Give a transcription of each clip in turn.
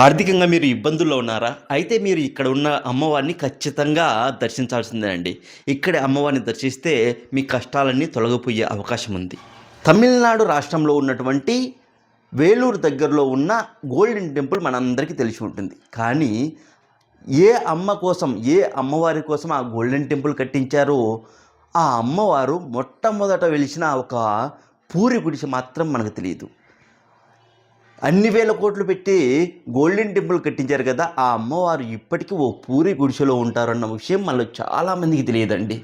ఆర్థికంగా మీరు ఇబ్బందుల్లో ఉన్నారా? అయితే మీరు ఇక్కడ ఉన్న అమ్మవారిని ఖచ్చితంగా దర్శించాల్సిందే అండి ఇక్కడ అమ్మవారిని దర్శిస్తే మీ కష్టాలన్నీ తొలగిపోయే అవకాశం ఉంది. తమిళనాడు రాష్ట్రంలో ఉన్నటువంటి వేలూరు దగ్గరలో ఉన్న గోల్డెన్ టెంపుల్ మనందరికీ తెలిసి ఉంటుంది. కానీ ఏ అమ్మ కోసం ఏ అమ్మవారి కోసం ఆ గోల్డెన్ టెంపుల్ కట్టించారో ఆ అమ్మవారు మొట్టమొదట వెలిసిన ఒక పూరి గుడిసె మాత్రం మనకు తెలియదు. అన్ని వేల కోట్లు పెట్టి గోల్డెన్ టెంపుల్ కట్టించారు కదా ఆ అమ్మవారు ఇప్పటికీ ఓ పూరి గుడిసెలో ఉంటారన్న విషయం మనలో చాలామందికి తెలియదండి.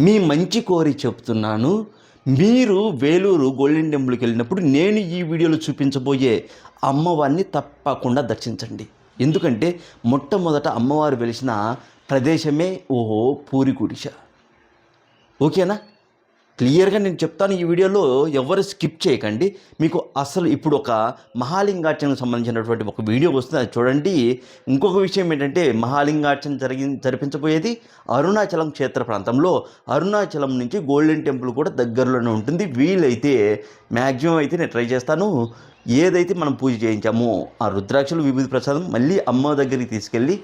మీ మంచి కోరి చెప్తున్నాను మీరు వేలూరు గోల్డెన్ టెంపుల్కి వెళ్ళినప్పుడు నేను ఈ వీడియోలో చూపించబోయే అమ్మవారిని తప్పకుండా దర్శించండి. ఎందుకంటే మొట్టమొదట అమ్మవారు వెలిసిన ప్రదేశమే ఓహో పూరి గుడిస. ఓకేనా? క్లియర్గా నేను చెప్తాను ఈ వీడియోలో ఎవరు స్కిప్ చేయకండి. మీకు అసలు ఇప్పుడు ఒక మహాలింగార్చనకు సంబంధించినటువంటి ఒక వీడియో వస్తుంది. అది చూడండి. ఇంకొక విషయం ఏంటంటే మహాలింగార్చన జరిగి జరిపించబోయేది అరుణాచలం క్షేత్ర ప్రాంతంలో. అరుణాచలం నుంచి గోల్డెన్ టెంపుల్ కూడా దగ్గరలోనే ఉంటుంది. వీలైతే మ్యాక్సిమం అయితే నేను ట్రై చేస్తాను. ఏదైతే మనం పూజ చేయించామో ఆ రుద్రాక్షలు విభూతి ప్రసాదం మళ్ళీ అమ్మ దగ్గరికి తీసుకెళ్ళి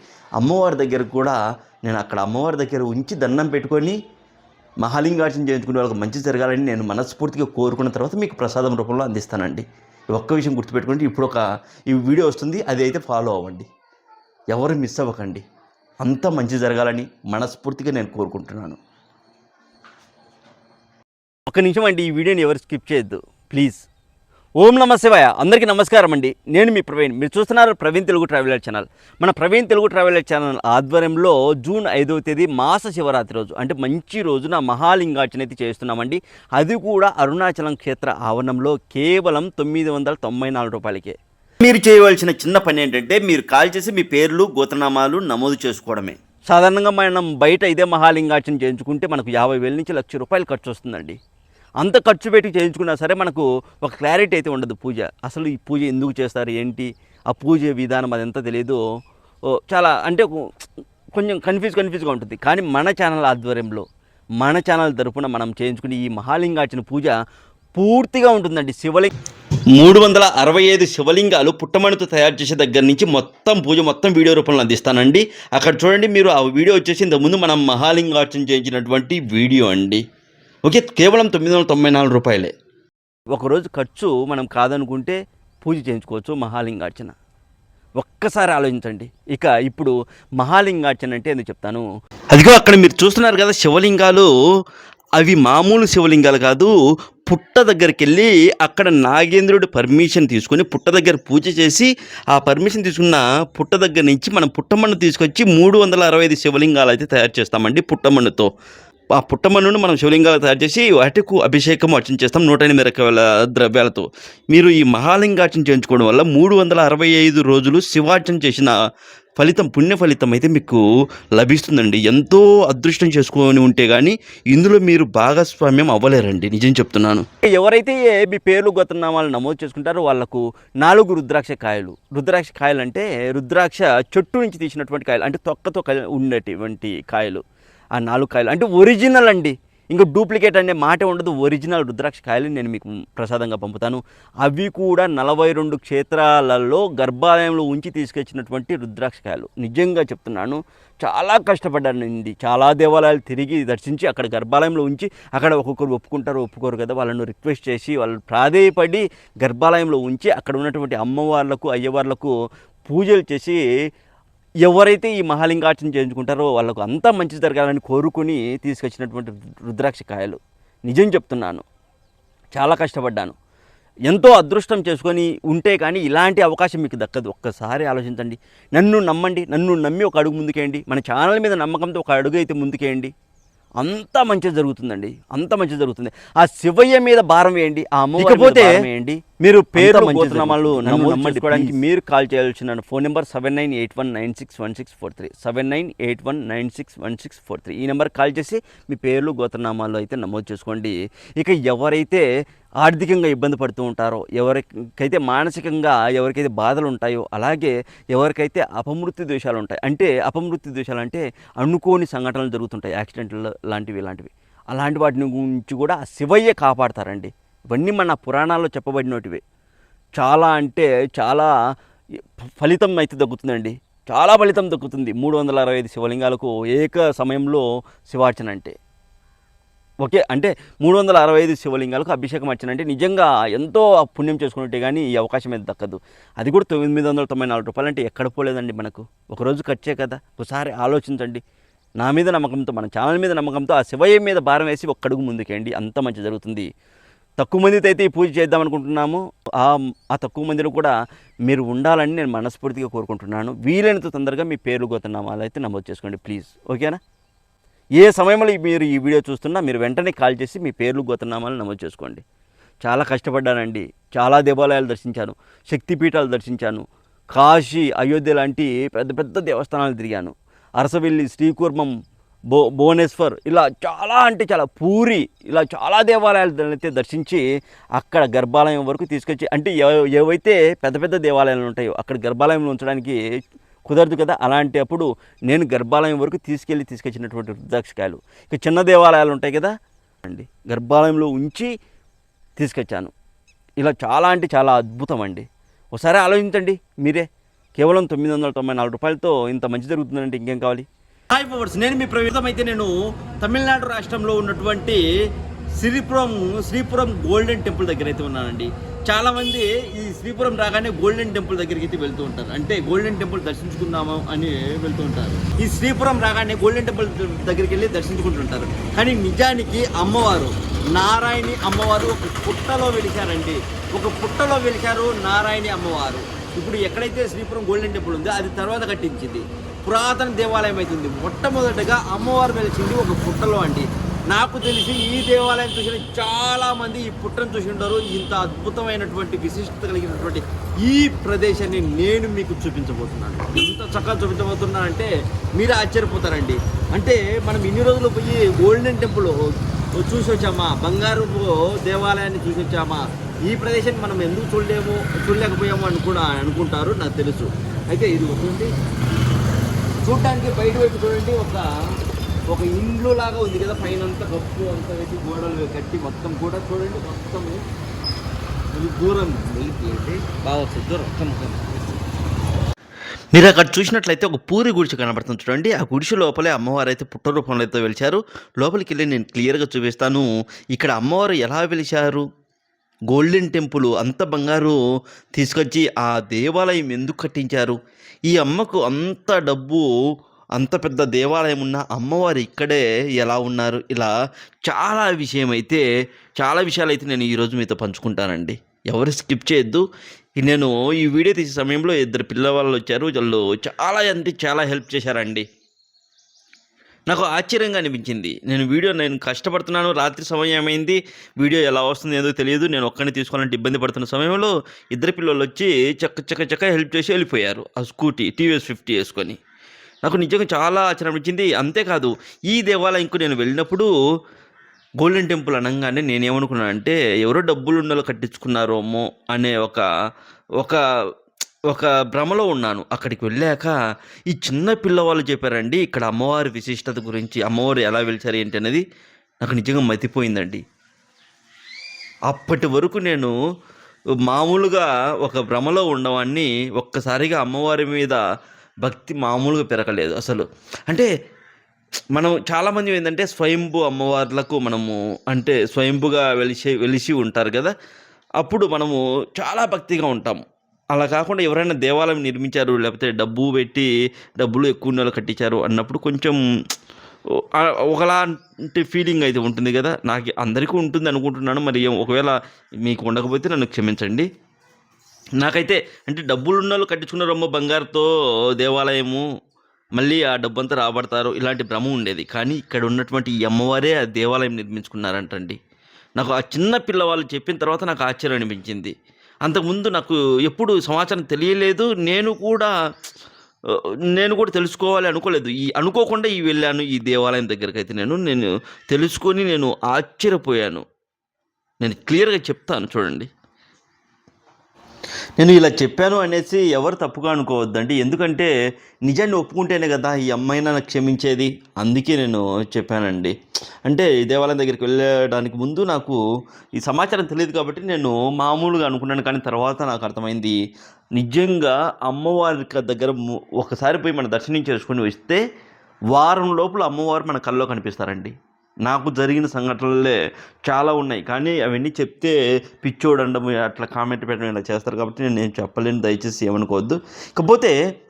అమ్మవారి దగ్గర కూడా నేను అక్కడ అమ్మవారి దగ్గర ఉంచి దండం పెట్టుకొని మహాలింగార్చన చేయించుకునే వాళ్ళకి మంచి జరగాలని నేను మనస్ఫూర్తిగా కోరుకున్న తర్వాత మీకు ప్రసాదం రూపంలో అందిస్తానండి. ఒక్క విషయం గుర్తుపెట్టుకోండి. ఇప్పుడు ఒక ఈ వీడియో వస్తుంది. అది అయితే ఫాలో అవ్వండి. ఎవరు మిస్ అవ్వకండి. అంత మంచి జరగాలని మనస్ఫూర్తిగా నేను కోరుకుంటున్నాను. ఒక నిమిషం అండి. ఈ వీడియోని ఎవరు స్కిప్ చేయొద్దు. ప్లీజ్ ఓం నమ శివాయ. అందరికీ నమస్కారం అండి. నేను మీ ప్రవీణ్. మీరు చూస్తున్నారు ప్రవీణ్ తెలుగు ట్రావెలర్ ఛానల్. మన ప్రవీణ్ తెలుగు ట్రావెలర్ ఛానల్ ఆధ్వర్యంలో జూన్ ఐదవ తేదీ మాస శివరాత్రి రోజు అంటే మంచి రోజున మహాలింగార్చన అయితే చేస్తున్నామండి. అది కూడా అరుణాచలం క్షేత్ర ఆవరణంలో కేవలం తొమ్మిది వందల తొంభై నాలుగు రూపాయలకే. మీరు చేయవలసిన చిన్న పని ఏంటంటే మీరు కాల్ చేసి మీ పేర్లు గోత్రనామాలు నమోదు చేసుకోవడమే. సాధారణంగా మనం బయట ఇదే మహాలింగార్చన చేయించుకుంటే మనకు యాభై వేల నుంచి లక్ష రూపాయలు ఖర్చు వస్తుందండి. అంత ఖర్చు పెట్టి చేయించుకున్నా సరే మనకు ఒక క్లారిటీ అయితే ఉండదు పూజ. అసలు ఈ పూజ ఎందుకు చేస్తారు ఏంటి? ఆ పూజ విధానం అదంతా తెలియదు చాలా అంటే కొంచెం కన్ఫ్యూజ్ కన్ఫ్యూజ్గా ఉంటుంది. కానీ మన ఛానల్ ఆధ్వర్యంలో మన ఛానల్ తరఫున మనం చేయించుకుని ఈ మహాలింగార్చన పూజ పూర్తిగా ఉంటుందండి. శివలింగ మూడు వందల అరవై ఐదు శివలింగాలు పుట్టమణితో తయారు చేసే దగ్గర నుంచి మొత్తం పూజ మొత్తం వీడియో రూపంలో అందిస్తానండి. అక్కడ చూడండి మీరు ఆ వీడియో వచ్చేసి ఇంతకుముందు మనం మహాలింగార్చన చేయించినటువంటి వీడియో అండి. ఓకే కేవలం తొమ్మిది వందల తొంభై నాలుగు రూపాయలే. ఒకరోజు ఖర్చు మనం కాదనుకుంటే పూజ చేయించుకోవచ్చు మహాలింగార్చన. ఒక్కసారి ఆలోచించండి. ఇక ఇప్పుడు మహాలింగార్చన అంటే ఎందుకు చెప్తాను? అదిగో అక్కడ మీరు చూస్తున్నారు కదా శివలింగాలు. అవి మామూలు శివలింగాలు కాదు. పుట్ట దగ్గరికి వెళ్ళి అక్కడ నాగేంద్రుడి పర్మిషన్ తీసుకొని పుట్ట దగ్గర పూజ చేసి ఆ పర్మిషన్ తీసుకున్న పుట్ట దగ్గర నుంచి మనం పుట్టమన్ను తీసుకొచ్చి మూడు వందల అరవై ఐదు శివలింగాలు అయితే తయారు చేస్తామండి పుట్టమన్నుతో. ఆ పుట్టమన్నును మనం శివలింగాలు తయారు చేసి వాటికు అభిషేకం అర్చన చేస్తాం నూట ఎనిమిది రకాల ద్రవ్యాలతో. మీరు ఈ మహాలింగార్చన చేయించుకోవడం వల్ల మూడు వందల అరవై ఐదు రోజులు శివార్చన చేసిన ఫలితం పుణ్య ఫలితం అయితే మీకు లభిస్తుందండి. ఎంతో అదృష్టం చేసుకొని ఉంటే కానీ ఇందులో మీరు భాగస్వామ్యం అవ్వలేరండి. నిజం చెప్తున్నాను. ఎవరైతే మీ పేర్లు గోత్రనామాలు నమోదు చేసుకుంటారో వాళ్ళకు నాలుగు రుద్రాక్ష కాయలు. రుద్రాక్ష కాయలు అంటే రుద్రాక్ష చెట్టు నుంచి తీసినటువంటి కాయలు అంటే తొక్కతో ఉండేటువంటి కాయలు. ఆ నాలుగు కాయలు. అంటే ఒరిజినల్ అండి. ఇంకా డూప్లికేట్ అనే మాట ఉండదు. ఒరిజినల్ రుద్రాక్ష కాయలు నేను మీకు ప్రసాదంగా పంపుతాను. అవి కూడా నలభై రెండు క్షేత్రాలలో గర్భాలయంలో ఉంచి తీసుకొచ్చినటువంటి రుద్రాక్ష కాయలు. నిజంగా చెప్తున్నాను. చాలా కష్టపడ్డానండి. చాలా దేవాలయాలు తిరిగి దర్శించి అక్కడ గర్భాలయంలో ఉంచి అక్కడ ఒక్కొక్కరు ఒప్పుకుంటారు ఒప్పుకోరు కదా. వాళ్ళను రిక్వెస్ట్ చేసి వాళ్ళు ప్రాధేయపడి గర్భాలయంలో ఉంచి అక్కడ ఉన్నటువంటి అమ్మవార్లకు అయ్యవార్లకు పూజలు చేసి ఎవరైతే ఈ మహాలింగార్చన చేయించుకుంటారో వాళ్ళకు అంతా మంచి జరగాలని కోరుకుని తీసుకొచ్చినటువంటి రుద్రాక్ష కాయలు. నిజం చెప్తున్నాను. చాలా కష్టపడ్డాను. ఎంతో అదృష్టం చేసుకొని ఉంటే కానీ ఇలాంటి అవకాశం మీకు దక్కదు. ఒక్కసారి ఆలోచించండి. నన్ను నమ్మండి. నన్ను నమ్మి ఒక అడుగు ముందుకేయండి. మన ఛానల్ మీద నమ్మకంతో ఒక అడుగు అయితే ముందుకేయండి. అంత మంచిగా జరుగుతుందండి. అంత మంచి జరుగుతుంది. ఆ శివయ్య మీద భారం వేయండి ఆ వేయండి. మీరు పేరు నమోదు చేసుకోవడానికి మీరు కాల్ చేయాల్సిన phone number seven nine eight one nine six one six four three. Seven nine eight one nine six one six four three. ఈ నెంబర్ కాల్ చేసి మీ పేర్లు గోత్రనామాలు అయితే నమోదు చేసుకోండి. ఇక ఎవరైతే ఆర్థికంగా ఇబ్బంది పడుతూ ఉంటారో ఎవరికైతే మానసికంగా ఎవరికైతే బాధలు ఉంటాయో అలాగే ఎవరికైతే అపమృత్యు దోషాలు ఉంటాయి అంటే అపమృత్యు దోషాలు అంటే అనుకోని సంఘటనలు జరుగుతుంటాయి యాక్సిడెంట్లు లాంటివి ఇలాంటివి. అలాంటి వాటిని గురించి కూడా శివయ్య కాపాడతారండి. ఇవన్నీ మన పురాణాల్లో చెప్పబడినటివే. చాలా అంటే చాలా ఫలితం అయితే దక్కుతుందండి. చాలా ఫలితం దక్కుతుంది. మూడు వందల అరవై ఐదు శివలింగాలకు ఏక సమయంలో శివార్చన అంటే. ఓకే అంటే మూడు వందల అరవై ఐదు శివలింగాలకు అభిషేకం వచ్చినంటే నిజంగా ఎంతో పుణ్యం చేసుకున్నట్టే కానీ ఈ అవకాశం అయితే దక్కదు. అది కూడా తొమ్మిది వందల తొంభై నాలుగు రూపాయలు అంటే ఎక్కడ పోలేదండి మనకు. ఒకరోజు ఖర్చే కదా. ఒకసారి ఆలోచించండి. నా మీద నమ్మకంతో మన ఛానల్ మీద నమ్మకంతో ఆ శివయ్య మీద భారం వేసి ఒక్కడుగు ముందుకేయండి. అంత మంచి జరుగుతుంది. తక్కువ మందితో అయితే ఈ పూజ చేద్దాం అనుకుంటున్నాము. ఆ ఆ తక్కువ మందిలో కూడా మీరు ఉండాలని నేను మనస్ఫూర్తిగా కోరుకుంటున్నాను. వీలైనంత తొందరగా మీ పేర్లు గోతనామాలు అయితే నమోదు చేసుకోండి ప్లీజ్. ఓకేనా? ఏ సమయంలో మీరు ఈ వీడియో చూస్తున్నా మీరు వెంటనే కాల్ చేసి మీ పేర్లు గోతనామాలు నమోదు చేసుకోండి. చాలా కష్టపడ్డానండి. చాలా దేవాలయాలు దర్శించాను. శక్తిపీఠాలు దర్శించాను. కాశీ అయోధ్య లాంటి పెద్ద పెద్ద దేవస్థానాలు తిరిగాను. అరసవెల్లి శ్రీకూర్మం భో భువనేశ్వర్ ఇలా చాలా అంటే చాలా పూరి ఇలా చాలా దేవాలయాలు అయితే దర్శించి అక్కడ గర్భాలయం వరకు తీసుకొచ్చి అంటే ఏవైతే పెద్ద పెద్ద దేవాలయాలు ఉంటాయో అక్కడ గర్భాలయంలో ఉంచడానికి కుదరదు కదా? అలాంటి అప్పుడు నేను గర్భాలయం వరకు తీసుకెళ్ళి తీసుకొచ్చినటువంటి రుద్రాక్షకాయలు ఇక చిన్న దేవాలయాలు ఉంటాయి కదా? అండి. గర్భాలయంలో ఉంచి తీసుకొచ్చాను. ఇలా చాలా అంటే చాలా అద్భుతం అండి ఒకసారి ఆలోచించండి మీరే. కేవలం తొమ్మిది వందల తొంభై నాలుగు రూపాయలతో ఇంత మంచి జరుగుతుందంటే ఇంకేం కావాలి? హాయ్ పవర్స్ నేను మీ ప్రవేశమైతే నేను తమిళనాడు రాష్ట్రంలో ఉన్నటువంటి శ్రీపురం శ్రీపురం గోల్డెన్ టెంపుల్ దగ్గర అయితే ఉన్నానండి. చాలామంది ఈ శ్రీపురం రాగానే గోల్డెన్ టెంపుల్ దగ్గరికి అయితే వెళ్తూ ఉంటారు. అంటే గోల్డెన్ టెంపుల్ దర్శించుకుందాము అని వెళ్తూ ఉంటారు. ఈ శ్రీపురం రాగానే గోల్డెన్ టెంపుల్ దగ్గరికి వెళ్ళి దర్శించుకుంటుంటారు కానీ నిజానికి అమ్మవారు నారాయణి అమ్మవారు ఒక పుట్టలో వెలిశారండి. ఒక పుట్టలో వెలిశారు నారాయణి అమ్మవారు. ఇప్పుడు ఎక్కడైతే శ్రీపురం గోల్డెన్ టెంపుల్ ఉందో అది తర్వాత కట్టించింది. పురాతన దేవాలయం అవుతుంది మొట్టమొదటగా అమ్మవారు వెలిచింది ఒక పుట్టలో అండి. నాకు తెలిసి ఈ దేవాలయం చూసిన చాలా మంది ఈ పుట్టను చూసి ఉంటారు. ఇంత అద్భుతమైనటువంటి విశిష్టత కలిగినటువంటి ఈ ప్రదేశాన్ని నేను మీకు చూపించబోతున్నాను. ఎంత చక్కగా చూపించబోతున్నాను అంటే మీరు ఆశ్చర్యపోతారండి. అంటే మనం ఇన్ని రోజులు పోయి గోల్డెన్ టెంపుల్ చూసి వచ్చామా? బంగారు దేవాలయాన్ని చూసి వచ్చామా? ఈ ప్రదేశాన్ని మనం ఎందుకు చూడలేము చూడలేకపోయాము అని కూడా అనుకుంటారు నాకు తెలుసు. అయితే ఇది ఒకటి. చూడడానికి బయట వైపు చూడండి ఒక ఒక ఇండ్లు లాగా ఉంది కదా పైన అంతా గప్పు అంతా వేసి గోడలు కట్టి మొత్తం కూడా చూడండి మొత్తం ఇది దూరం వెళ్ళి బాగా వస్తుంది దూరం మీరు అక్కడ చూసినట్లయితే ఒక పూరి గుడిసె కనబడుతుంది చూడండి. ఆ గుడిసె లోపలే అమ్మవారు అయితే పుట్ట రూపంలో అయితే వెలిచారు. లోపలికి వెళ్ళి నేను క్లియర్గా చూపిస్తాను. ఇక్కడ అమ్మవారు ఎలా వెలిచారు? గోల్డెన్ టెంపుల్ అంత బంగారు తీసుకొచ్చి ఆ దేవాలయం ఎందుకు కట్టించారు? ఈ అమ్మకు అంత డబ్బు అంత పెద్ద దేవాలయం ఉన్న అమ్మవారు ఇక్కడే ఎలా ఉన్నారు? ఇలా చాలా విషయం అయితే చాలా విషయాలు అయితే నేను ఈరోజు మీతో పంచుకుంటానండి. ఎవరు స్కిప్ చేయొద్దు. నేను ఈ వీడియో తీసే సమయంలో ఇద్దరు పిల్లవాళ్ళు వచ్చారు. వాళ్ళు చాలా అంటే చాలా హెల్ప్ చేశారండి. నాకు ఆశ్చర్యంగా అనిపించింది. నేను వీడియో నేను కష్టపడుతున్నాను. రాత్రి సమయం ఏమైంది? వీడియో ఎలా వస్తుంది ఏదో తెలియదు. నేను ఒక్కడిని తీసుకోవాలంటే ఇబ్బంది పడుతున్న సమయంలో ఇద్దరు పిల్లలు వచ్చి చక్క చక్క చక్క హెల్ప్ చేసి వెళ్ళిపోయారు. ఆ స్కూటీ టీవీఎస్ ఫిఫ్టీ వేసుకొని. నాకు నిజంగా చాలా ఆశ్చర్యం అంతేకాదు ఈ దేవాలయంకు నేను వెళ్ళినప్పుడు గోల్డెన్ టెంపుల్ అనగానే నేనేమనుకున్నానంటే ఎవరో డబ్బులు ఉండలో కట్టించుకున్నారోమో అనే ఒక ఒక ఒక భ్రమలో ఉన్నాను. అక్కడికి వెళ్ళాక ఈ చిన్న పిల్లవాళ్ళు చెప్పారండి ఇక్కడ అమ్మవారి విశిష్టత గురించి అమ్మవారు ఎలా వెలిచారు ఏంటి అనేది నాకు నిజంగా మతిపోయిందండి. అప్పటి వరకు నేను మామూలుగా ఒక భ్రమలో ఉండవాన్ని ఒక్కసారిగా అమ్మవారి మీద భక్తి మామూలుగా పెరగలేదు అసలు. అంటే మనం చాలామంది ఏంటంటే స్వయంభు అమ్మవార్లకు మనము అంటే స్వయంభుగా వెలిసి వెలిసి ఉంటారు కదా. అప్పుడు మనము చాలా భక్తిగా ఉంటాము అలా కాకుండా ఎవరైనా దేవాలయం నిర్మించారు లేకపోతే డబ్బు పెట్టి డబ్బులు ఎక్కువ నెలలు కట్టించారు అన్నప్పుడు కొంచెం ఒకలాంటి ఫీలింగ్ అయితే ఉంటుంది కదా. నాకు అందరికీ ఉంటుంది అనుకుంటున్నాను. మరి ఏం- ఒకవేళ మీకు ఉండకపోతే నన్ను క్షమించండి. నాకైతే అంటే డబ్బులు ఉన్న వాళ్ళు కట్టించుకున్నారమ్మో బంగారుతో దేవాలయము మళ్ళీ ఆ డబ్బంతా రాబడతారు ఇలాంటి భ్రమ ఉండేది. కానీ ఇక్కడ ఉన్నటువంటి ఈ అమ్మవారే ఆ దేవాలయం నిర్మించుకున్నారంటండి. నాకు ఆ చిన్న పిల్లవాళ్ళు చెప్పిన తర్వాత నాకు ఆశ్చర్యం అనిపించింది. అంతకుముందు నాకు ఎప్పుడు సమాచారం తెలియలేదు. నేను కూడా నేను కూడా తెలుసుకోవాలి అనుకోలేదు. ఈ అనుకోకుండా ఈ వెళ్ళాను ఈ దేవాలయం దగ్గరికి అయితే నేను. నేను తెలుసుకొని నేను ఆశ్చర్యపోయాను. నేను క్లియర్గా చెప్తాను చూడండి. నేను ఇలా చెప్పాను అనేసి ఎవరు తప్పుగా అనుకోవద్దండి. ఎందుకంటే నిజాన్ని ఒప్పుకుంటేనే కదా ఈ అమ్మాయిన నాకు క్షమించేది. అందుకే నేను చెప్పానండి. అంటే దేవాలయం దగ్గరికి వెళ్ళడానికి ముందు నాకు ఈ సమాచారం తెలియదు కాబట్టి నేను మామూలుగా అనుకున్నాను. కానీ తర్వాత నాకు అర్థమైంది. నిజంగా అమ్మవారి దగ్గర ఒకసారి పోయి మన దర్శనం చేసుకొని వస్తే వారం లోపల అమ్మవారు మన కల్లో కనిపిస్తారండి. నాకు జరిగిన సంఘటనలే చాలా ఉన్నాయి. కానీ అవన్నీ చెప్తే పిచ్చోడండం అట్లా కామెంట్ పెట్టడం ఇలా చేస్తారు కాబట్టి నేను నేను చెప్పలేను. దయచేసి ఏమనుకోవద్దు. ఇకపోతే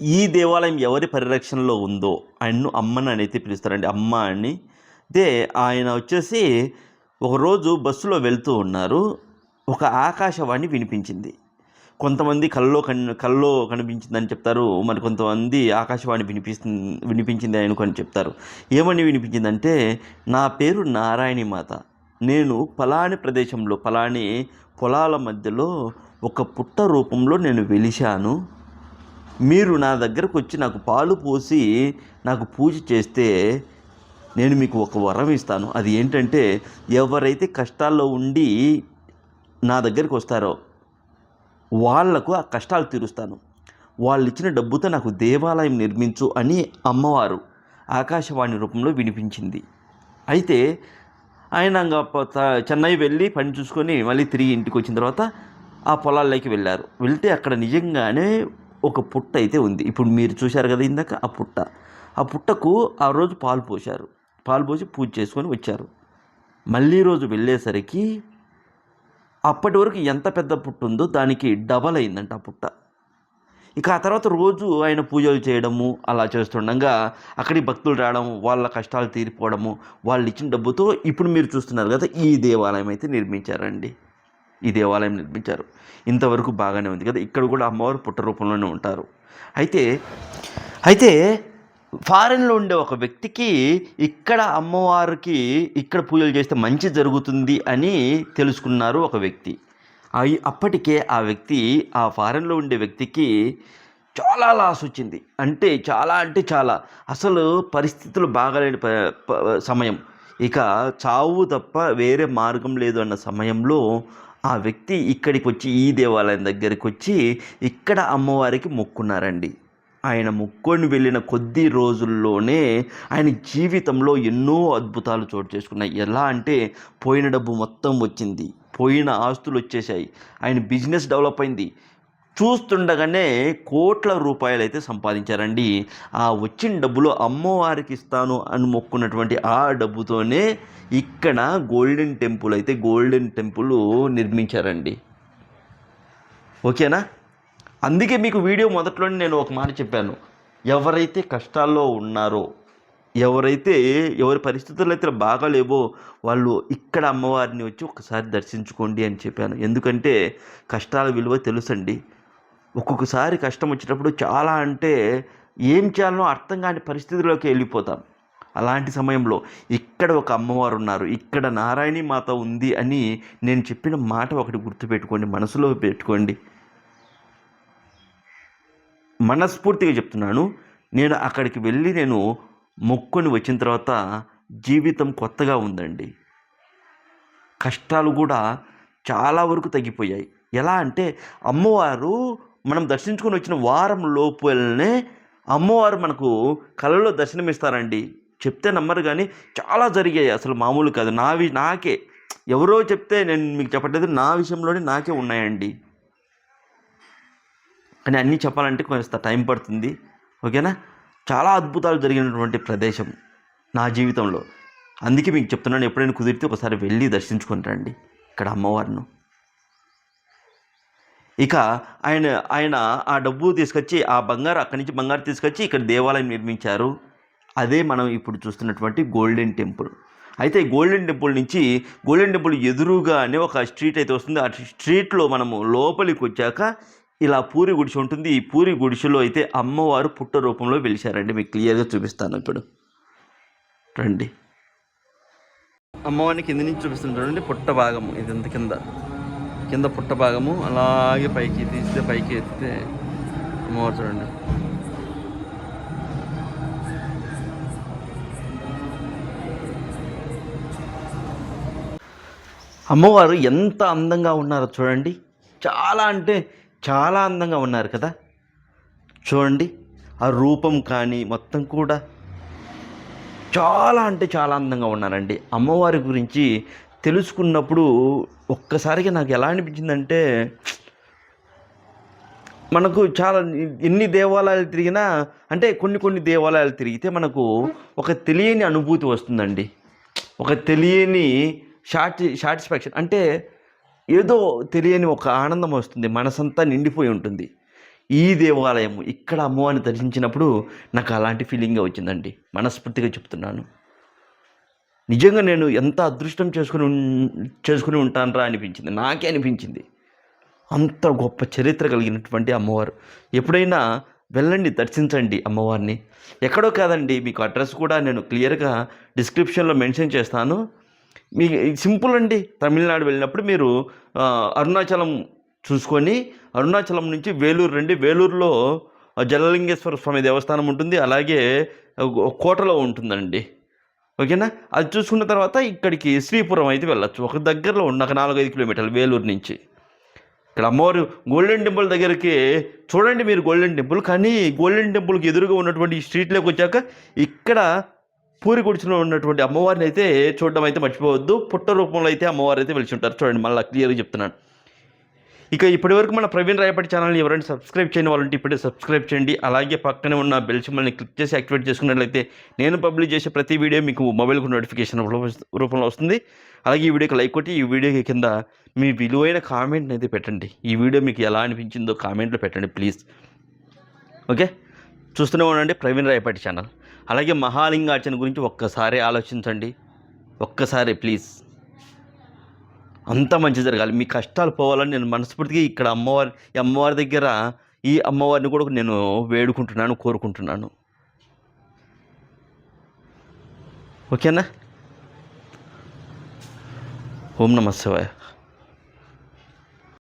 ఈ దేవాలయం ఎవరి పరిరక్షణలో ఉందో ఆయన్ను అమ్మని అనేది పిలుస్తారండి. అమ్మ అని. అయితే ఆయన వచ్చేసి ఒకరోజు బస్సులో వెళ్తూ ఉన్నారు. ఒక ఆకాశవాణి వినిపించింది. కొంతమంది కల్లో కన్ కల్లో కనిపించిందని చెప్తారు. మరి కొంతమంది ఆకాశవాణి వినిపిస్తుంది వినిపించింది ఆయనకు అని చెప్తారు. ఏమని వినిపించిందంటే నా పేరు నారాయణి మాత. నేను పలాని ప్రదేశంలో పలాని పొలాల మధ్యలో ఒక పుట్ట రూపంలో నేను వెలిశాను. మీరు నా దగ్గరకు వచ్చి నాకు పాలు పోసి నాకు పూజ చేస్తే నేను మీకు ఒక వరం ఇస్తాను. అది ఏంటంటే ఎవరైతే కష్టాల్లో ఉండి నా దగ్గరికి వస్తారో వాళ్ళకు ఆ కష్టాలు తీరుస్తాను. వాళ్ళు ఇచ్చిన డబ్బుతో నాకు దేవాలయం నిర్మించు అని అమ్మవారు ఆకాశవాణి రూపంలో వినిపించింది. అయితే ఆయన త- చెన్నై వెళ్ళి పని చూసుకొని మళ్ళీ తిరిగి ఇంటికి వచ్చిన తర్వాత ఆ పొలాల్లోకి వెళ్ళారు. వెళ్తే అక్కడ నిజంగానే ఒక పుట్ట అయితే ఉంది. ఇప్పుడు మీరు చూశారు కదా ఇందాక ఆ పుట్ట. ఆ పుట్టకు ఆ రోజు పాలు పోశారు. పాలు పోసి పూజ చేసుకొని వచ్చారు. మళ్ళీ రోజు వెళ్ళేసరికి అప్పటి వరకు ఎంత పెద్ద పుట్ట ఉందో దానికి డబల్ అయిందంట ఆ పుట్ట. ఇక ఆ తర్వాత రోజు ఆయన పూజలు చేయడము అలా చేస్తుండగా అక్కడి భక్తులు రావడం వాళ్ళ కష్టాలు తీరిపోవడము వాళ్ళు ఇచ్చిన డబ్బుతో ఇప్పుడు మీరు చూస్తున్నారు కదా ఈ దేవాలయం అయితే నిర్మించారండి. ఈ దేవాలయం నిర్మించారు. ఇంతవరకు బాగానే ఉంది కదా ఇక్కడ కూడా అమ్మవారు పుట్ట రూపంలోనే ఉంటారు. అయితే అయితే ఫారెన్లో ఉండే ఒక వ్యక్తికి ఇక్కడ అమ్మవారికి ఇక్కడ పూజలు చేస్తే మంచి జరుగుతుంది అని తెలుసుకున్నారు ఒక వ్యక్తి. అవి అప్పటికే ఆ వ్యక్తి ఆ ఫారెన్లో ఉండే వ్యక్తికి చాలా లాస్ వచ్చింది. అంటే చాలా అంటే చాలా. అసలు పరిస్థితులు బాగాలేని ప- సమయం. ఇక చావు తప్ప వేరే మార్గం లేదు అన్న సమయంలో ఆ వ్యక్తి ఇక్కడికి వచ్చి ఈ దేవాలయం దగ్గరికి వచ్చి ఇక్కడ అమ్మవారికి మొక్కున్నారండి. ఆయన ముక్కొని వెళ్ళిన కొద్ది రోజుల్లోనే ఆయన జీవితంలో ఎన్నో అద్భుతాలు చోటు చేసుకున్నాయి. ఎలా అంటే పోయిన డబ్బు మొత్తం వచ్చింది. పోయిన ఆస్తులు వచ్చేసాయి ఆయన బిజినెస్ డెవలప్ అయింది. చూస్తుండగానే కోట్ల రూపాయలు అయితే సంపాదించారండి. ఆ వచ్చిన డబ్బులు అమ్మవారికి ఇస్తాను అని మొక్కున్నటువంటి ఆ డబ్బుతోనే ఇక్కడ గోల్డెన్ టెంపుల్ అయితే గోల్డెన్ టెంపుల్ నిర్మించారండి. ఓకేనా? అందుకే మీకు వీడియో మొదట్లోనే నేను ఒక మాట చెప్పాను. ఎవరైతే కష్టాల్లో ఉన్నారో ఎవరైతే ఎవరి పరిస్థితులు అయితే బాగాలేవో వాళ్ళు ఇక్కడ అమ్మవారిని వచ్చి ఒకసారి దర్శించుకోండి అని చెప్పాను. ఎందుకంటే కష్టాల విలువ తెలుసండి. ఒక్కొక్కసారి కష్టం వచ్చేటప్పుడు చాలా అంటే ఏం చేయాలనో అర్థం కాని పరిస్థితిలోకి వెళ్ళిపోతాం. అలాంటి సమయంలో ఇక్కడ ఒక అమ్మవారు ఉన్నారు ఇక్కడ నారాయణి మాత ఉంది అని నేను చెప్పిన మాట ఒకటి గుర్తుపెట్టుకోండి మనసులో పెట్టుకోండి. మనస్ఫూర్తిగా చెప్తున్నాను. నేను అక్కడికి వెళ్ళి నేను మొక్కుని వచ్చిన తర్వాత జీవితం కొత్తగా ఉందండి. కష్టాలు కూడా చాలా వరకు తగ్గిపోయాయి. ఎలా అంటే అమ్మవారు మనం దర్శించుకొని వచ్చిన వారం లోపలనే అమ్మవారు మనకు కళలో దర్శనమిస్తారండి. చెప్తే నమ్మరు కానీ చాలా జరిగాయి అసలు మామూలు కాదు. నావి నాకే ఎవరో చెప్తే నేను మీకు చెప్పట్లేదు. నా విషయంలోనే నాకే ఉన్నాయండి. కానీ అన్నీ చెప్పాలంటే కొంత టైం పడుతుంది. ఓకేనా? చాలా అద్భుతాలు జరిగినటువంటి ప్రదేశం నా జీవితంలో. అందుకే మీకు చెప్తున్నాను ఎప్పుడైనా కుదిరితే ఒకసారి వెళ్ళి దర్శించుకొని రండి ఇక్కడ అమ్మవారిను. ఇక ఆయన ఆయన ఆ డబ్బు తీసుకొచ్చి ఆ బంగారు అక్కడి నుంచి బంగారు తీసుకొచ్చి ఇక్కడ దేవాలయం నిర్మించారు. అదే మనం ఇప్పుడు చూస్తున్నటువంటి గోల్డెన్ టెంపుల్. అయితే గోల్డెన్ టెంపుల్ నుంచి గోల్డెన్ టెంపుల్ ఎదురుగానే ఒక స్ట్రీట్ అయితే వస్తుంది. ఆ స్ట్రీట్లో మనము లోపలికి వచ్చాక ఇలా పూరి గుడిసె ఉంటుంది. ఈ పూరి గుడిసెలో అయితే అమ్మవారు పుట్ట రూపంలో పిలిచారండి మీకు క్లియర్గా చూపిస్తాను ఇప్పుడు. రండి. అమ్మవారిని కింద నుంచి చూపిస్తుంది చూడండి. పుట్ట భాగము ఇదంతా కింద. కింద పుట్ట భాగము. అలాగే పైకి తీస్తే పైకి ఎత్తితే అమ్మవారు చూడండి. అమ్మవారు ఎంత అందంగా ఉన్నారో చూడండి. చాలా అంటే చాలా అందంగా ఉన్నారు కదా. చూడండి ఆ రూపం కానీ మొత్తం కూడా చాలా అంటే చాలా అందంగా ఉన్నారండి. అమ్మవారి గురించి తెలుసుకున్నప్పుడు ఒక్కసారిగా నాకు ఎలా అనిపించిందంటే మనకు చాలా ఎన్ని దేవాలయాలు తిరిగినా అంటే కొన్ని కొన్ని దేవాలయాలు తిరిగితే మనకు ఒక తెలియని అనుభూతి వస్తుందండి. ఒక తెలియని సాటి సాటిస్ఫాక్షన్. అంటే ఏదో తెలియని ఒక ఆనందం వస్తుంది. మనసంతా నిండిపోయి ఉంటుంది. ఈ దేవాలయం ఇక్కడ అమ్మవారిని దర్శించినప్పుడు నాకు అలాంటి ఫీలింగే వచ్చిందండి. మనస్ఫూర్తిగా చెప్తున్నాను. నిజంగా నేను ఎంత అదృష్టం చేసుకుని చేసుకుని ఉంటానరా అనిపించింది. నాకే అనిపించింది. అంత గొప్ప చరిత్ర కలిగినటువంటి అమ్మవారు. ఎప్పుడైనా వెళ్ళండి దర్శించండి అమ్మవారిని. ఎక్కడో కాదండి మీకు అడ్రస్ కూడా నేను క్లియర్గా డిస్క్రిప్షన్లో మెన్షన్ చేస్తాను. మీ సింపుల్ అండి. తమిళనాడు వెళ్ళినప్పుడు మీరు అరుణాచలం చూసుకొని అరుణాచలం నుంచి వేలూరు రండి. వేలూరులో జలలింగేశ్వర స్వామి దేవస్థానం ఉంటుంది. అలాగే కోటలో ఉంటుందండి. ఓకేనా? అది చూసుకున్న తర్వాత ఇక్కడికి శ్రీపురం అయితే వెళ్ళచ్చు. ఒక దగ్గరలో ఉన్న ఒక నాలుగైదు కిలోమీటర్లు వేలూరు నుంచి. ఇక్కడ అమ్మవారు గోల్డెన్ టెంపుల్ దగ్గరికి చూడండి మీరు గోల్డెన్ టెంపుల్. కానీ గోల్డెన్ టెంపుల్కి ఎదురుగా ఉన్నటువంటి స్ట్రీట్లోకి వచ్చాక ఇక్కడ పూరి గుడిచిలో ఉన్నటువంటి అమ్మవారిని అయితే చూడడం అయితే మర్చిపోవద్దు. పుట్ట రూపంలో అయితే అమ్మవారు అయితే వెలిచి ఉంటారు చూడండి మళ్ళీ క్లియర్గా చెప్తున్నాను. ఇక ఇప్పటివరకు మన ప్రవీణ్ రాయపటి ఛానల్ని ఎవరైనా సబ్స్క్రైబ్ చేయని వాళ్ళంటే ఇప్పుడే సబ్స్క్రైబ్ చేయండి. అలాగే పక్కనే ఉన్న బెల్ సింబల్ని క్లిక్ చేసి యాక్టివేట్ చేసుకున్నట్లయితే నేను పబ్లిష్ చేసే ప్రతి వీడియో మీకు మొబైల్కు నోటిఫికేషన్ రూపంలో వస్తుంది. అలాగే ఈ వీడియోకి లైక్ కొట్టి ఈ వీడియోకి కింద మీ విలువైన కామెంట్ని అయితే పెట్టండి. ఈ వీడియో మీకు ఎలా అనిపించిందో కామెంట్లో పెట్టండి ప్లీజ్. ఓకే? చూస్తూనే ఉండండి ప్రవీణ్ రాయపటి ఛానల్. అలాగే మహాలింగార్చన గురించి ఒక్కసారి ఆలోచించండి. ఒక్కసారి ప్లీజ్. అంత మంచి జరగాలి. మీ కష్టాలు పోవాలని నేను మనస్ఫూర్తిగా ఇక్కడ అమ్మవారి ఈ అమ్మవారి దగ్గర ఈ అమ్మవారిని కూడా నేను వేడుకుంటున్నాను కోరుకుంటున్నాను. ఓకేనా? ఓం నమ శివాయ.